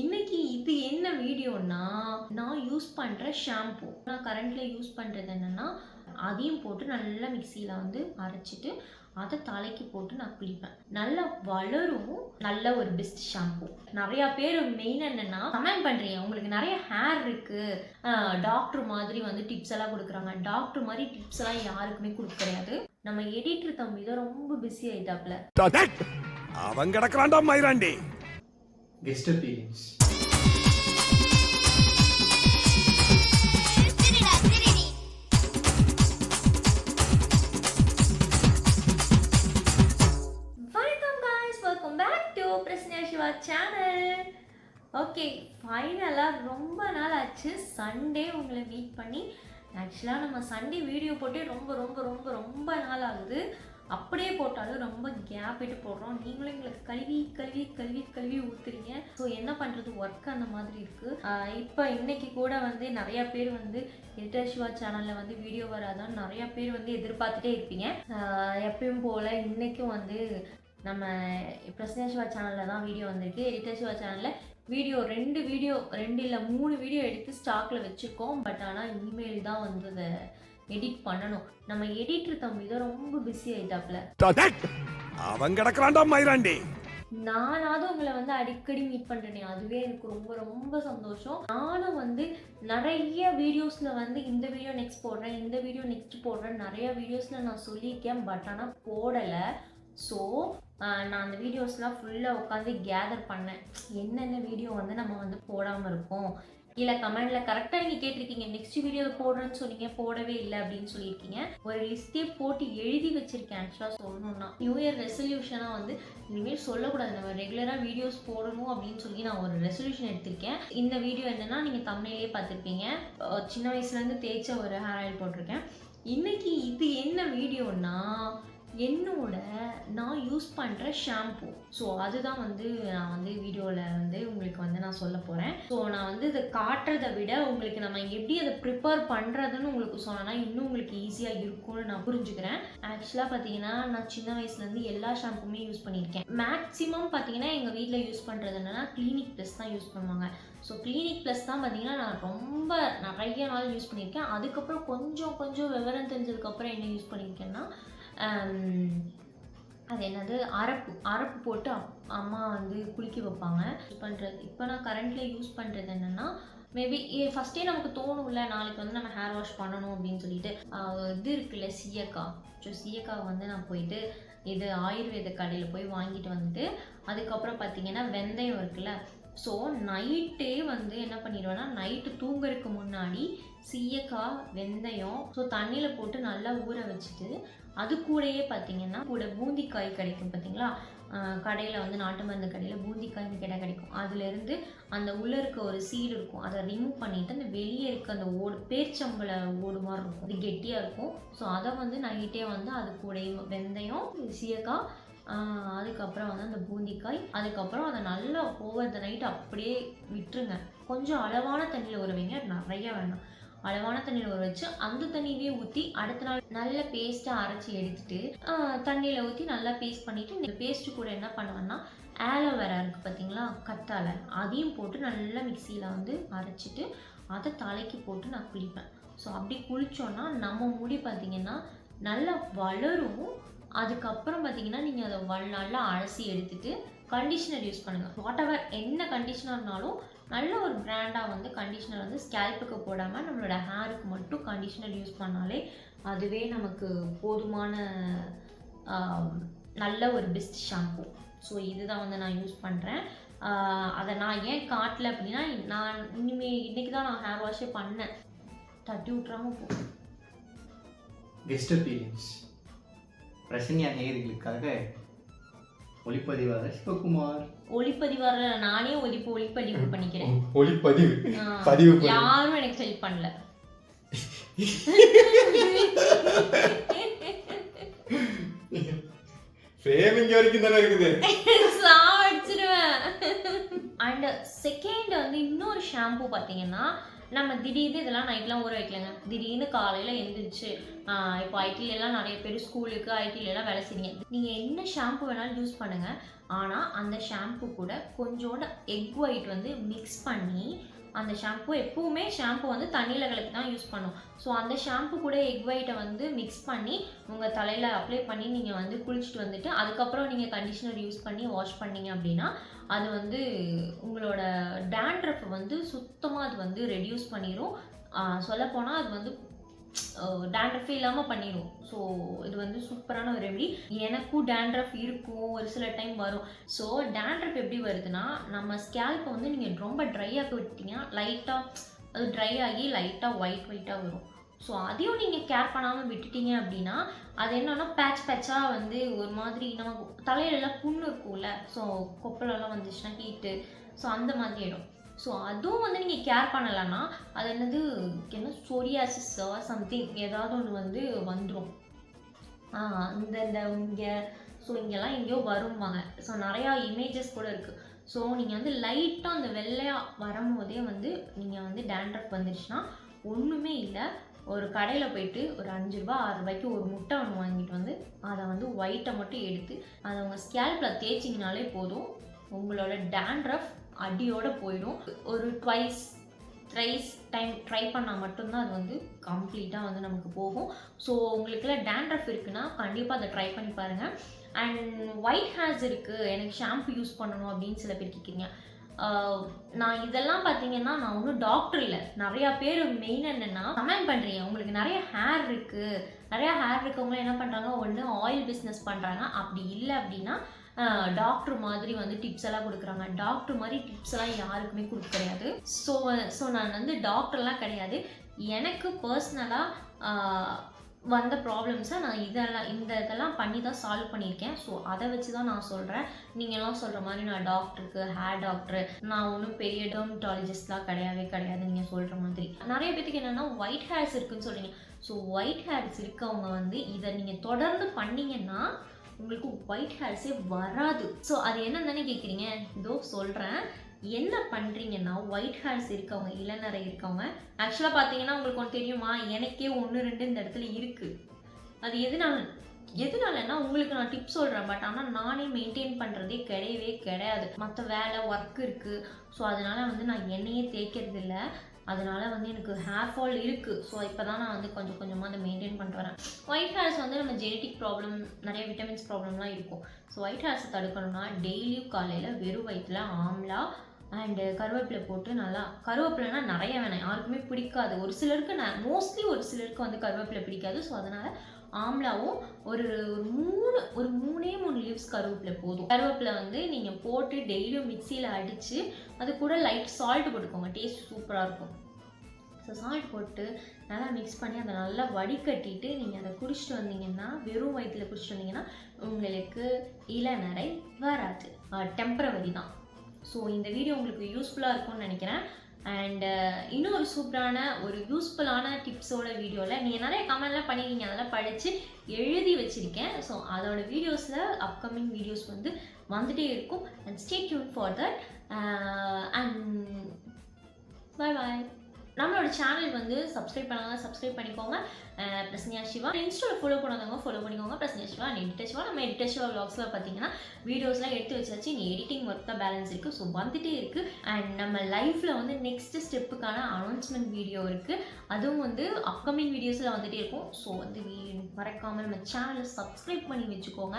இன்னைக்கு இது என்ன வீடியோன்னா நான் யூஸ் பண்ணுற ஷாம்பு நான் கரண்ட்ல யூஸ் பண்ணுறது என்னன்னா அதையும் போட்டு நல்லா மிக்சியில் வந்து அரைச்சிட்டு அதை தலைக்கு போட்டு நான் குளிப்பேன். நல்லா வளரும் நல்ல ஒரு பெஸ்ட் ஷாம்பு நிறையா பேர் மெயின் என்னன்னா கமெண்ட் பண்ணுறீங்க உங்களுக்கு நிறைய ஹேர் இருக்கு. டாக்டர் மாதிரி வந்து டிப்ஸ் எல்லாம் கொடுக்குறாங்க. டாக்டர் மாதிரி டிப்ஸ் எல்லாம் யாருக்குமே கொடுக்க கிடையாது. நம்ம எடிட்டர் தம்பி தான் ரொம்ப பிஸி ஆயிட்டாப்ல. அவன் கிடக்குறான்டா மயிராண்டி. Guest appearance back channel okay ஃபைனலாக ரொம்ப நாள் ஆச்சு. சண்டே உங்களை மீட் பண்ணி ஆக்சுவலாக நம்ம சண்டே வீடியோ போட்டு ரொம்ப ரொம்ப ரொம்ப ரொம்ப நாள் ஆகுது. அப்படியே போட்டாலும் ரொம்ப கேப் விட்டு போடுறோம். நீங்களும் எங்களுக்கு கழுவி கழுவி கழுவி கழுவி ஊத்துறீங்க. ஸோ என்ன பண்ணுறது ஒர்க் அந்த மாதிரி இருக்குது இப்போ இன்னைக்கு கூட வந்து நிறையா பேர் வந்து எடிட்டர் சிவா சேனலில் வந்து வீடியோ வராதான் நிறையா பேர் வந்து எதிர்பார்த்துட்டே இருப்பீங்க. எப்பயும் போல் இன்றைக்கும் வந்து நம்ம பிரசன்ன சிவா சேனலில் தான் வீடியோ வந்திருக்கு. எடிட்டர் சிவா சேனலில் வீடியோ ரெண்டு வீடியோ ரெண்டு இல்லை மூணு வீடியோ எடுத்து ஸ்டாக்கில் வச்சுருக்கோம். பட் ஆனால் இனிமேல் தான் வந்து அதை எடிட் பண்ணணும். நம்ம எடிட்டர் தம்பி தான் ரொம்ப பிஸி ஆயிட்டாப்ல. அவன் கிடக்குறான்டா மயிராண்டி நானாவது உங்களை வந்து அடிக்கடி மீட் பண்ணுறேனே அதுவே எனக்கு ரொம்ப ரொம்ப சந்தோஷம். நானும் வந்து நிறைய வீடியோஸில் வந்து இந்த வீடியோ நெக்ஸ்ட் போடுறேன் இந்த வீடியோ நெக்ஸ்ட் போடுறேன் நிறைய வீடியோஸில் நான் சொல்லியிருக்கேன். பட் ஆனால் போடலை. ஸோ நான் அந்த வீடியோஸ்லாம் ஃபுல்லாக உட்காந்து கேதர் பண்ணேன். என்னென்ன வீடியோ வந்து நம்ம வந்து போடாமல் இருக்கோம்? இல்லை கமெண்டில் கரெக்டாக நீங்கள் கேட்டிருக்கீங்க. நெக்ஸ்ட் வீடியோ போடுறேன்னு சொன்னீங்க போடவே இல்லை அப்படின்னு சொல்லியிருக்கீங்க. ஒரு லிஸ்ட்டே போட்டு எழுதி வச்சிருக்கேன் ஆக்சுவலாக சொல்லணும்னா. நியூ இயர் ரெசல்யூஷனாக வந்து இனிமேல் சொல்லக்கூடாது. நம்ம ரெகுலராக வீடியோஸ் போடணும் அப்படின்னு சொல்லி நான் ஒரு ரெசல்யூஷன் எடுத்திருக்கேன். இந்த வீடியோ என்னன்னா நீங்கள் தமிழ்லேயே பார்த்துருப்பீங்க. சின்ன வயசுலேருந்து தேய்ச்ச ஒரு ஹேர் ஆயில் போட்டிருக்கேன். இன்னைக்கு இது என்ன வீடியோன்னா என்னோட நான் யூஸ் பண்ணுற ஷாம்பு ஸோ அதுதான் வந்து நான் வந்து வீடியோவில் வந்து உங்களுக்கு வந்து நான் சொல்ல போகிறேன் ஸோ நான் வந்து இதை காட்டுறதை விட உங்களுக்கு நம்ம எப்படி அதை ப்ரிப்பேர் பண்ணுறதுன்னு உங்களுக்கு சொன்னேன்னா இன்னும் உங்களுக்கு ஈஸியாக இருக்கும்னு நான் புரிஞ்சுக்கிறேன். ஆக்சுவலாக பார்த்தீங்கன்னா நான் சின்ன வயசுலேருந்து எல்லா ஷாம்புமே யூஸ் பண்ணியிருக்கேன். மேக்ஸிமம் பார்த்தீங்கன்னா எங்கள் வீட்டில் யூஸ் பண்ணுறது என்னென்னா கிளினிக் ப்ளஸ் தான் யூஸ் பண்ணுவாங்க. ஸோ கிளினிக் ப்ளஸ் தான் பார்த்தீங்கன்னா நான் ரொம்ப நிறைய நாள் யூஸ் பண்ணியிருக்கேன். அதுக்கப்புறம் கொஞ்சம் கொஞ்சம் விவரம் தெரிஞ்சதுக்கப்புறம் என்ன யூஸ் பண்ணியிருக்கேன்னா அது என்னது? அரப்பு அரப்பு போட்டு அம்மா வந்து குளிக்க வைப்பாங்க. யூஸ் பண்ணுறது இப்போ நான் கரண்ட்டில் யூஸ் பண்ணுறது என்னென்னா மேபி ஃபஸ்ட்டே நமக்கு தோணும்ல நாளைக்கு வந்து நம்ம ஹேர் வாஷ் பண்ணணும் அப்படின்னு சொல்லிட்டு. இது இருக்குல்ல சீயக்கா ஸோ சீயக்காய் வந்து நான் போயிட்டு இது ஆயுர்வேத கடையில் போய் வாங்கிட்டு வந்துட்டு அதுக்கப்புறம் பார்த்தீங்கன்னா வெந்தயம் இருக்குல்ல ஸோ நைட்டே வந்து என்ன பண்ணிடுவேன்னா நைட்டு தூங்குறதுக்கு முன்னாடி சீயக்காய் வெந்தயம் ஸோ தண்ணியில் போட்டு நல்லா ஊற வச்சுட்டு அது கூடயே பார்த்தீங்கன்னா கூட பூந்திக்காய் கிடைக்கும் பார்த்தீங்களா? கடையில் வந்து நாட்டு மருந்து கடையில் பூந்திக்காய்னு கேட்டால் கிடைக்கும். அதுலேருந்து அந்த உள்ளே இருக்க ஒரு சீடு இருக்கும். அதை ரிமூவ் பண்ணிவிட்டு அந்த வெளியே இருக்க அந்த ஓடு பேர்ச்சம்பளை ஓடு மாதிரி இருக்கும். அது கெட்டியாக இருக்கும். ஸோ அதை வந்து நைட்டே வந்து அது கூடயும் வெந்தயம் சீயக்காய் அதுக்கப்புறம் வந்து அந்த பூந்திக்காய் அதுக்கப்புறம் அதை நல்லா ஓவர் த நைட் அப்படியே விட்டுருங்க. கொஞ்சம் அளவான தண்ணியில் உறவைங்க நிறைய வேணாம். அளவான தண்ணியில் ஊற வச்சு அந்த தண்ணியவே ஊற்றி அடுத்த நாள் நல்ல பேஸ்ட்டாக அரைச்சி எடுத்துட்டு தண்ணியில் ஊற்றி நல்லா பேஸ்ட் பண்ணிவிட்டு இந்த பேஸ்ட்டு கூட என்ன பண்ணுவேன்னா ஆலோவேரா இருக்குது பார்த்தீங்களா கத்தாழை அதையும் போட்டு நல்லா மிக்சியில் வந்து அரைச்சிட்டு அதை தலைக்கு போட்டு நான் குளிப்பேன். ஸோ அப்படி குளித்தோன்னா நம்ம முடி பார்த்திங்கன்னா நல்லா வளரும் அதுக்கப்புறம் பார்த்தீங்கன்னா நீங்கள் அதை வல் நல்லா அலசி எடுத்துட்டு கண்டிஷனர் யூஸ் பண்ணுங்கள் வாட் எவர் என்ன கண்டிஷனர்னாலும் நல்ல ஒரு பிராண்டாக வந்து கண்டிஷனர் வந்து ஸ்கேல்ப்புக்கு போடாமல் நம்மளோட ஹேருக்கு மட்டும் கண்டிஷனர் யூஸ் பண்ணாலே அதுவே நமக்கு போதுமான நல்ல ஒரு பெஸ்ட் ஷாம்பு ஸோ இதுதான் வந்து நான் யூஸ் பண்ணுறேன் அதை நான் ஏன் காட்டல அப்படின்னா நான் இனிமே இன்னைக்கு தான் நான் ஹேர் வாஷே பண்ணேன். தட்டி விட்றாம போ. கெஸ்ட் அப்பீரியன்ஸ் பிரசன்யா நேயர்களுக்காக ஒளிப்பதிவாளர் சிவகுமார். ஒளிப்பதிவார நானே ஒளிப்பு ஒளிப்பதிவு பண்ணிக்கிறேன். ஒளிப்பதிவு. பதிவு. யாரும் எனக்கு ஹெல்ப் பண்ணல. ஃப்ரேம் இங்க வரைக்கும் தானே இருக்குது. சாவடிச்சிடுவேன் அண்ட் செகண்ட் வந்து இன்னொரு ஷாம்பு பார்த்தீங்கன்னா நம்ம திடீர்னு இதெல்லாம் நைட்லாம் ஊற வைக்கலங்க. திடீர்னு காலையில் எழுந்திரிச்சு இப்போ ஐடில நிறைய பேர் ஸ்கூலுக்கு ஐடில வேலை செய்றீங்க. நீங்கள் என்ன ஷாம்பு வேணாலும் யூஸ் பண்ணுங்கள் ஆனால் அந்த ஷாம்பு கூட கொஞ்சோண்டு எக் ஒயிட் வந்து மிக்ஸ் பண்ணி அந்த ஷாம்பு எப்பவுமே ஷாம்பு வந்து தண்ணியில் கலக்கி தான் யூஸ் பண்ணும். ஸோ அந்த ஷாம்பு கூட எக் ஒயிட்டை வந்து மிக்ஸ் பண்ணி உங்கள் தலையில் அப்ளை பண்ணி நீங்கள் வந்து குளிச்சுட்டு வந்துட்டு அதுக்கப்புறம் நீங்கள் கண்டிஷனர் யூஸ் பண்ணி வாஷ் பண்ணீங்க அப்படின்னா அது வந்து உங்களோட டேண்ட்ரஃப் வந்து சுத்தமாக அது வந்து ரெடியூஸ் பண்ணிடும் சொல்லப்போனால் அது வந்து டேண்ட்ரஃபே இல்லாமல் பண்ணிடும் ஸோ இது வந்து சூப்பரான ஒரு ரெமெடி எனக்கும் டேண்ட்ரஃப் இருக்கும். ஒரு சில டைம் வரும். ஸோ டேண்ட்ரஃப் எப்படி வருதுன்னா நம்ம ஸ்கேல்ப்பை வந்து நீங்கள் ரொம்ப ட்ரை ஆக்க விட்டீங்கன்னா லைட்டாக அது ட்ரை ஆகி லைட்டாக ஒயிட் ஒயிட்டாக வரும். ஸோ அதையும் நீங்கள் கேர் பண்ணாமல் விட்டுட்டீங்க அப்படின்னா அது என்னன்னா பேட்ச் பேட்சாக வந்து ஒரு மாதிரி நம்ம தலையிலலாம் புண்ணு இருக்கும்ல. ஸோ கொப்பலெல்லாம் வந்துச்சுன்னா ஹீட்டு ஸோ அந்த மாதிரி ஆகிடும் ஸோ அதுவும் வந்து நீங்கள் கேர் பண்ணலைன்னா அது என்னது என்ன சோரியாசிஸோ சம்திங் ஏதாவது ஒன்று வந்து வந்துடும் இந்த இந்த இங்கே ஸோ இங்கெல்லாம் எங்கேயோ வரும்பாங்க. ஸோ நிறையா இமேஜஸ் கூட இருக்குது ஸோ நீங்கள் வந்து லைட்டாக அந்த வெள்ளையாக வரும்போதே வந்து நீங்கள் வந்து டேண்ட்ரஃப் வந்துடுச்சுன்னா ஒன்றுமே இல்லை. ஒரு கடையில் போயிட்டு ஒரு அஞ்சு ரூபா ஆறு ரூபாய்க்கு ஒரு முட்டை ஒன்று வாங்கிட்டு வந்து அதை வந்து ஒயிட்டை மட்டும் எடுத்து அதை உங்கள் ஸ்கேல்பில் தேய்ச்சிங்கனாலே போதும். உங்களோட டேண்ட்ரஃப் அடியோட போயிடும். ஒரு ட்வைஸ் ட்ரைஸ் டைம் ட்ரை பண்ணால் மட்டும்தான் அது வந்து கம்ப்ளீட்டாக வந்து நமக்கு போகும். ஸோ உங்களுக்குலாம் டேண்ட்ரஃப் இருக்குன்னா கண்டிப்பாக அதை ட்ரை பண்ணி பாருங்கள் அண்ட் ஒயிட் ஹேர்ஸ் இருக்குது எனக்கு ஷாம்பு யூஸ் பண்ணணும் அப்படின்னு சில பேர் கேட்குறீங்க நான் இதெல்லாம் பார்த்தீங்கன்னா நான் ஒன்றும் டாக்டர் இல்லை. நிறையா பேர் மெயின் என்னென்னா கமெண்ட் பண்ணுறீங்க உங்களுக்கு நிறைய ஹேர் இருக்குது நிறையா ஹேர் இருக்கவங்க என்ன பண்ணுறாங்க ஒன்று ஆயில் பிஸ்னஸ் பண்ணுறாங்க அப்படி இல்லை அப்படின்னா டாக்டர் மாதிரி வந்து டிப்ஸ் எல்லாம் கொடுக்குறாங்க. டாக்டர் மாதிரி டிப்ஸ் எல்லாம் யாருக்குமே கொடுக்க கிடையாது. ஸோ ஸோ நான் வந்து டாக்டர்லாம் கிடையாது. எனக்கு பர்சனலாக வந்த ப்ராப்ளம்ஸை நான் இதெல்லாம் இந்த இதெல்லாம் பண்ணி தான் சால்வ் பண்ணியிருக்கேன். ஸோ அதை வச்சு தான் நான் சொல்கிறேன் நீங்கள்லாம் சொல்கிற மாதிரி நான் டாக்டருக்கு ஹேர் டாக்டர் நான் ஒன்றும் பெரிய டெர்மட்டாலஜிஸ்ட்லாம் கிடையவே கிடையாது. நீங்கள் சொல்கிற மாதிரி. நிறைய பேத்துக்கு என்னென்னா ஒயிட் ஹேர்ஸ் இருக்குதுன்னு சொல்கிறீங்க ஸோ ஒயிட் ஹேர்ஸ் இருக்கவங்க வந்து இதை நீங்கள் தொடர்ந்து பண்ணிங்கன்னா உங்களுக்கு ஒயிட் ஹேர்ஸே வராது. ஸோ அது என்னன்னு தானே கேட்குறீங்க இதோ சொல்கிறேன் என்ன பண்ணுறீங்கன்னா ஒயிட் ஹேர்ஸ் இருக்கவங்க இளநரை இருக்கவங்க ஆக்சுவலாக பார்த்தீங்கன்னா உங்களுக்கு ஒன்று தெரியுமா? எனக்கே ஒன்று ரெண்டு இந்த இடத்துல இருக்குது அது எதுனால? எதனாலன்னா உங்களுக்கு நான் டிப்ஸ் சொல்கிறேன் பட் ஆனால் நானே மெயின்டைன் பண்ணுறதே கிடையவே கிடையாது. மற்ற வேலை ஒர்க் இருக்குது ஸோ அதனால் வந்து நான் என்னையே தேய்க்கிறது இல்லை அதனால வந்து எனக்கு ஹேர் ஃபால் இருக்குது ஸோ இப்போ தான் நான் வந்து கொஞ்சம் கொஞ்சமாக அதை மெயின்டைன் பண்ணிட்டு வரேன். ஒயிட் ஹேர்ஸ் வந்து நம்ம ஜெனட்டிக் ப்ராப்ளம் நிறைய விட்டமின்ஸ் ப்ராப்ளம்லாம் இருக்கும். ஸோ ஒயிட் ஹேர்ஸை தடுக்கணும்னா டெய்லியும் காலையில் வெறும் வயிற்றுல ஆம்லா அண்டு கருவேப்பிலை போட்டு நல்லா கருவேப்பிலைனா நிறைய வேணாம். யாருக்குமே பிடிக்காது. ஒரு சிலருக்கு நான் மோஸ்ட்லி ஒரு சிலருக்கு வந்து கருவேப்பிலை பிடிக்காது. ஸோ அதனால் ஆம்லாவும் ஒரு ஒரு மூணு ஒரு மூணே மூணு லீவ்ஸ் கருவேப்பிலை போதும். கருவேப்பிலை வந்து நீங்கள் போட்டு டெய்லியும் மிக்சியில் அடித்து அது கூட லைட் சால்ட் போட்டுக்கோங்க. டேஸ்ட் சூப்பராக இருக்கும். ஸோ சால்ட் போட்டு நல்லா மிக்ஸ் பண்ணி அதை நல்லா வடிகட்டிட்டு நீங்கள் அதை குடிச்சிட்டு வந்தீங்கன்னா வெறும் வயிற்றில் குடிச்சிட்டு வந்தீங்கன்னா உங்களுக்கு இளநரை வராது. டெம்பரவரி தான். ஸோ இந்த வீடியோ உங்களுக்கு யூஸ்ஃபுல்லாக இருக்கும்னு நினைக்கிறேன். அண்டு uh, இன்னொரு சூப்பரான ஒரு யூஸ்ஃபுல்லான டிப்ஸோட வீடியோவில் நீங்கள் நிறைய கமெண்ட்லாம் பண்ணிக்கிங்க அதெல்லாம் படித்து எழுதி வச்சுருக்கேன். ஸோ அதோட வீடியோஸில் அப்கமிங் வீடியோஸ் வந்து வந்துகிட்டே இருக்கும். And stay tune for that and bye bye நம்மளோட சேனல் வந்து சப்ஸ்கிரைப் பண்ணாங்க சப்ஸ்கிரைப் பண்ணிக்கோங்க. பிரசனியா பிரசன்யா சிவா. இன்ஸ்டாவில் ஃபாலோ பண்ணாதவங்க ஃபாலோ பண்ணிக்கோங்க. Prasanya Siva and editor Siva. நம்ம எடிட்டர் சிவா vlogsல பார்த்தீங்கன்னா வீடியோஸ்லாம் எடுத்து வச்சாச்சு. நீ எடிட்டிங் ஒர்க் தான் பேலன்ஸ் இருக்குது ஸோ வந்துட்டே இருக்குது அண்ட் நம்ம லைஃப்பில் வந்து நெக்ஸ்ட் ஸ்டெப்புக்கான அனௌன்ஸ்மெண்ட் வீடியோ இருக்குது அதுவும் வந்து அப்கமிங் வீடியோஸில் வந்துட்டே இருக்கும். ஸோ வந்து மறக்காமல் நம்ம சேனலை சப்ஸ்கிரைப் பண்ணி வச்சுக்கோங்க.